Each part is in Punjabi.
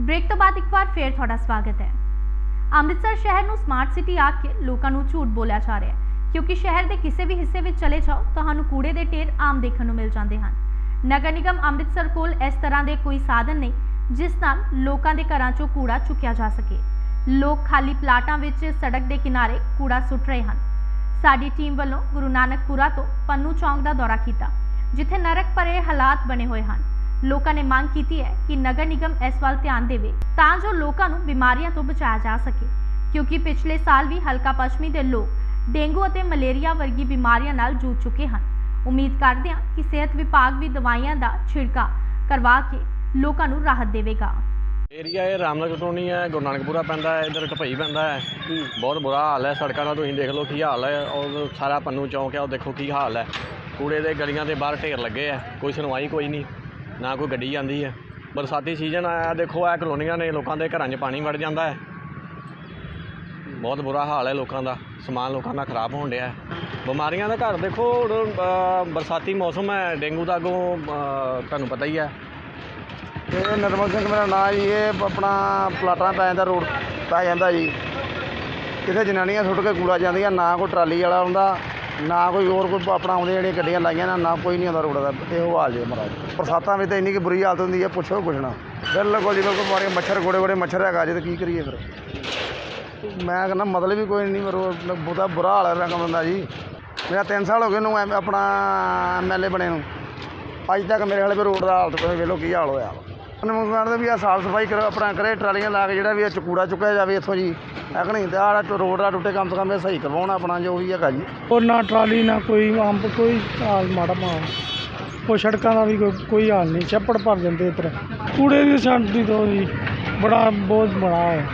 ਬ੍ਰੇਕ ਤੋਂ ਬਾਅਦ ਇੱਕ ਵਾਰ ਫੇਰ ਤੁਹਾਡਾ ਸਵਾਗਤ ਹੈ। ਅੰਮ੍ਰਿਤਸਰ ਸ਼ਹਿਰ ਨੂੰ ਸਮਾਰਟ ਸਿਟੀ ਆਖ ਕੇ ਲੋਕਾਂ ਨੂੰ ਝੂਠ ਬੋਲਿਆ ਜਾ ਰਿਹਾ ਹੈ। ਕਿਉਂਕਿ ਸ਼ਹਿਰ ਦੇ ਕਿਸੇ ਵੀ ਹਿੱਸੇ ਵਿੱਚ ਚਲੇ ਜਾਓ, ਤੁਹਾਨੂੰ ਕੂੜੇ ਦੇ ਢੇਰ ਆਮ ਦੇਖਣ ਨੂੰ ਮਿਲ ਜਾਂਦੇ ਹਨ। ਨਗਰ ਨਿਗਮ ਅੰਮ੍ਰਿਤਸਰ ਕੋਲ ਇਸ ਤਰ੍ਹਾਂ ਦੇ ਕੋਈ ਸਾਧਨ ਨਹੀਂ, ਜਿਸ ਨਾਲ ਲੋਕਾਂ ਦੇ ਘਰਾਂ 'ਚੋਂ ਕੂੜਾ ਚੁੱਕਿਆ ਜਾ ਸਕੇ। ਲੋਕ ਖਾਲੀ ਪਲਾਟਾਂ ਵਿੱਚ ਸੜਕ ਦੇ ਕਿਨਾਰੇ ਕੂੜਾ ਸੁੱਟ ਰਹੇ ਹਨ। ਸਾਡੀ ਟੀਮ ਵੱਲੋਂ ਗੁਰੂ ਨਾਨਕਪੁਰਾ ਤੋਂ ਪੰਨੂ ਚੌਂਕ ਦਾ ਦੌਰਾ ਕੀਤਾ, ਜਿੱਥੇ ਨਰਕ ਭਰੇ ਹਾਲਾਤ ਬਣੇ ਹੋਏ ਹਨ। ਲੋਕਾਂ ਨੇ ਮੰਗ ਕੀਤੀ ਹੈ ਕਿ ਨਗਰ ਨਿਗਮ ਇਸ ਵੱਲ ਧਿਆਨ ਦੇਵੇ ਤਾਂ ਜੋ ਲੋਕਾਂ ਨੂੰ ਬਿਮਾਰੀਆਂ ਤੋਂ ਬਚਾਇਆ ਜਾ ਸਕੇ। ਕਿਉਂਕਿ ਪਿਛਲੇ ਸਾਲ ਵੀ ਹਲਕਾ ਪੱਛਮੀ ਦੇ ਲੋਕ ਡੇਂਗੂ ਅਤੇ ਮਲੇਰੀਆ ਵਰਗੀ ਬਿਮਾਰੀਆਂ ਨਾਲ ਜੂਝ ਚੁੱਕੇ ਹਨ। ਉਮੀਦ ਕਰਦੇ ਹਾਂ ਕਿ ਸਿਹਤ ਵਿਭਾਗ ਵੀ ਦਵਾਈਆਂ ਦਾ ਛਿੜਕਾ ਕਰਵਾ ਕੇ ਲੋਕਾਂ ਨੂੰ ਰਾਹਤ ਦੇਵੇਗਾ। ਏਰੀਆ ਇਹ ਰਾਮਨਗਰ ਕਲੋਨੀ ਹੈ, ਗੁਰੂ ਨਾਨਕਪੁਰਾ ਪੈਂਦਾ ਹੈ, ਇੱਧਰ ਢਪਈ ਪੈਂਦਾ ਹੈ। ਬਹੁਤ ਬੁਰਾ ਹਾਲ ਹੈ, ਸੜਕਾਂ ਦਾ ਤੁਸੀਂ ਦੇਖ ਲਓ ਕੀ ਹਾਲ ਹੈ, ਔਰ ਸਾਰਾ ਪੰਨੂ ਚੌਂਕ ਹੈ, ਉਹ ਦੇਖੋ ਕੀ ਹਾਲ ਹੈ। ਕੂੜੇ ਦੇ ਗਲੀਆਂ ਦੇ ਬਾਹਰ ਢੇਰ ਲੱਗੇ ਆ ਕੋਈ ਸੁਣਵਾਈ ਕੋਈ ਨਹੀਂ। ਨਾ ਕੋਈ ਗੱਡੀ ਜਾਂਦੀ ਹੈ ਬਰਸਾਤੀ ਸੀਜ਼ਨ ਆਇਆ ਦੇਖੋ ਇਹ ਕਲੋਨੀਆਂ ਨੇ ਲੋਕਾਂ ਦੇ ਘਰਾਂ 'ਚ ਪਾਣੀ ਵੜ ਜਾਂਦਾ ਹੈ। ਬਹੁਤ ਬੁਰਾ ਹਾਲ ਹੈ ਲੋਕਾਂ ਦਾ ਸਮਾਨ ਲੋਕਾਂ ਦਾ ਖਰਾਬ ਹੋਣ ਡਿਆ ਬਿਮਾਰੀਆਂ ਦਾ ਘਰ ਦੇਖੋ ਹੁਣ, ਬਰਸਾਤੀ ਮੌਸਮ ਹੈ ਡੇਂਗੂ ਦਾ ਅੱਗੋਂ ਤੁਹਾਨੂੰ ਪਤਾ ਹੀ ਹੈ। ਇਹ ਨਰਮਲ ਸਿੰਘ ਮੇਰਾ ਨਾਂ ਜੀ ਇਹ ਆਪਣਾ ਪਲਾਟਾਂ ਪੈ ਜਾਂਦਾ ਰੋਡ ਪੈ ਜਾਂਦਾ ਜੀ। ਕਿਤੇ ਜਨਾਨੀਆਂ ਸੁੱਟ ਕੇ ਕੂੜਾ ਜਾਂਦੀਆਂ ਨਾ ਕੋਈ ਟਰਾਲੀ ਵਾਲਾ ਆਉਂਦਾ। ਨਾ ਕੋਈ ਹੋਰ ਕੋਈ ਆਪਣਾ ਆਉਂਦੇ ਜਿਹੜੀਆਂ ਗੱਡੀਆਂ ਲਾਈਆਂ ਨਾ ਨਾ ਕੋਈ ਨਹੀਂ ਆਉਂਦਾ ਰੋਡ ਦਾ ਇਹੋ ਹਾਲ ਜੇ ਮਹਾਰਾਜ। ਬਰਸਾਤਾਂ ਵਿੱਚ ਤਾਂ ਇੰਨੀ ਕਿ ਬੁਰੀ ਹਾਲਤ ਹੁੰਦੀ ਹੈ, ਪੁੱਛੋ ਕੁਛ ਨਾ। ਬਿਲਕੁਲ ਜੀ, ਬਿਲਕੁਲ ਮਾਰੇ ਮੱਛਰ ਗੋੜੇ ਗੋੜੇ ਮੱਛਰ ਹੈਗਾ ਜੇ, ਤਾਂ ਕੀ ਕਰੀਏ ਫਿਰ? ਮੈਂ ਕਹਿੰਦਾ ਮਤਲਬ ਹੀ ਕੋਈ ਨਹੀਂ ਮਰੋ ਬਹੁਤਾ ਬੁਰਾ ਹਾਲ ਹੈ ਰਕਮ ਦਾ ਜੀ। ਮੇਰਾ 3 ਸਾਲ ਹੋ ਗਏ ਨੂੰ ਐਮ- ਆਪਣਾ ਐਮਐਲਏ ਬਣੇ ਨੂੰ। ਅੱਜ ਤੱਕ ਮੇਰੇ ਹਾਲੇ ਵੀ ਰੋਡ ਦਾ ਹਾਲਤ ਕੋਈ ਵੇਲੋ ਕੀ ਹਾਲ ਹੋਇਆ। ਨਮਸਕਾਰ ਦੇ ਵੀ ਆ ਸਾਫ਼ ਸਫ਼ਾਈ ਕਰੋ ਆਪਣਾ ਕਰੇ ਟਰਾਲੀਆਂ ਲਾ ਕੇ ਜਿਹੜਾ ਵੀ ਇਹ ਚਕੂੜਾ ਚੁੱਕਿਆ ਜਾਵੇ ਇੱਥੋਂ ਜੀ। ਹੈ ਕਿ ਨਹੀਂ? ਤੇ ਆਹ ਰੋਡ ਦਾ ਟੁੱਟੇ ਕਮ ਇਹ ਸਹੀ ਕਰਵਾਉਣਾ ਆਪਣਾ ਜੋ ਵੀ ਹੈਗਾ ਜੀ। ਔਰ ਨਾ ਟਰਾਲੀ ਨਾ ਕੋਈ ਆਮ ਕੋਈ ਹਾਲ ਮਾੜਾ ਮਾ ਉਹ ਸੜਕਾਂ ਦਾ ਵੀ ਕੋਈ ਕੋਈ ਹਾਲ ਨਹੀਂ। ਛੱਪੜ ਭਰ ਜਾਂਦੇ ਇੱਧਰ। ਕੂੜੇ ਦੀ ਸ਼ਾਂਤੀ ਤੋਂ ਜੀ ਬੜਾ ਬਹੁਤ ਬੜਾ ਹੈ।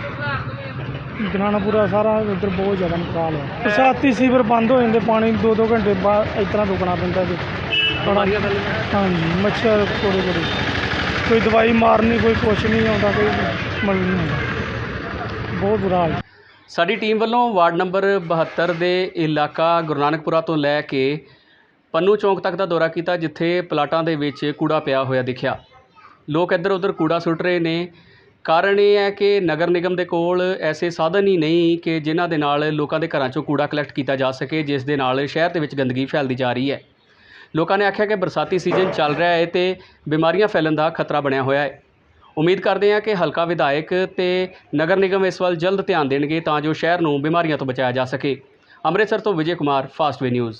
ਗਨਾਨਾਪੁਰਾ ਸਾਰਾ ਇੱਧਰ ਬਹੁਤ ਜ਼ਿਆਦਾ ਨੁਕਸਾਨ ਹੈ। ਬਰਸਾਤੀ ਸੀਵਰ ਬੰਦ ਹੋ ਜਾਂਦੇ ਪਾਣੀ ਦੋ ਦੋ ਘੰਟੇ ਬਾਅਦ ਇਸ ਤਰ੍ਹਾਂ ਰੁਕਣਾ ਪੈਂਦਾ ਜੀ। ਹਾਂਜੀ ਮੱਛਰ ਕੋੜੇ ਕੋੜੇ ਕੋਈ ਦਵਾਈ ਮਾਰਨੀ, ਕੋਈ ਕੁਛ ਨਹੀਂ ਆਉਂਦਾ, ਕੋਈ ਮਲ ਨਹੀਂ ਆਉਂਦਾ। ਬਹੁਤ ਬੁਰਾ ਹਾਲ। ਸਾਡੀ ਟੀਮ ਵੱਲੋਂ ਵਾਰਡ ਨੰਬਰ 72 ਦੇ ਇਲਾਕਾ ਗੁਰੂ ਨਾਨਕਪੁਰਾ ਤੋਂ ਲੈ ਕੇ ਪੰਨੂ ਚੌਂਕ ਤੱਕ ਦਾ ਦੌਰਾ ਕੀਤਾ, ਜਿੱਥੇ ਪਲਾਟਾਂ ਦੇ ਵਿੱਚ ਕੂੜਾ ਪਿਆ ਹੋਇਆ ਦਿਖਿਆ। ਲੋਕ ਇੱਧਰ ਉੱਧਰ ਕੂੜਾ ਸੁੱਟ ਰਹੇ ਨੇ। ਕਾਰਨ ਇਹ ਹੈ ਕਿ ਨਗਰ ਨਿਗਮ ਦੇ ਕੋਲ ਐਸੇ ਸਾਧਨ ਹੀ ਨਹੀਂ ਕਿ ਜਿਨ੍ਹਾਂ ਦੇ ਨਾਲ ਲੋਕਾਂ ਦੇ ਘਰਾਂ ਚੋਂ ਕੂੜਾ ਕਲੈਕਟ ਕੀਤਾ ਜਾ ਸਕੇ, ਜਿਸ ਦੇ ਨਾਲ ਸ਼ਹਿਰ ਦੇ ਵਿੱਚ ਗੰਦਗੀ ਫੈਲਦੀ ਜਾ ਰਹੀ ਹੈ। ਲੋਕਾਂ ਨੇ ਆਖਿਆ ਕਿ ਬਰਸਾਤੀ ਸੀਜ਼ਨ ਚੱਲ ਰਿਹਾ ਹੈ ਤੇ ਬਿਮਾਰੀਆਂ ਫੈਲਣ ਦਾ ਖਤਰਾ ਬਣਿਆ ਹੋਇਆ ਹੈ। ਉਮੀਦ ਕਰਦੇ ਹਾਂ ਕਿ ਹਲਕਾ ਵਿਧਾਇਕ ਤੇ ਨਗਰ ਨਿਗਮ ਇਸ ਵੱਲ ਜਲਦ ਧਿਆਨ ਦੇਣਗੇ ਤਾਂ ਜੋ ਸ਼ਹਿਰ ਨੂੰ ਬਿਮਾਰੀਆਂ ਤੋਂ ਬਚਾਇਆ ਜਾ ਸਕੇ। ਅੰਮ੍ਰਿਤਸਰ ਤੋਂ ਵਿਜੇ ਕੁਮਾਰ ਫਾਸਟਵੇ ਨਿਊਜ਼।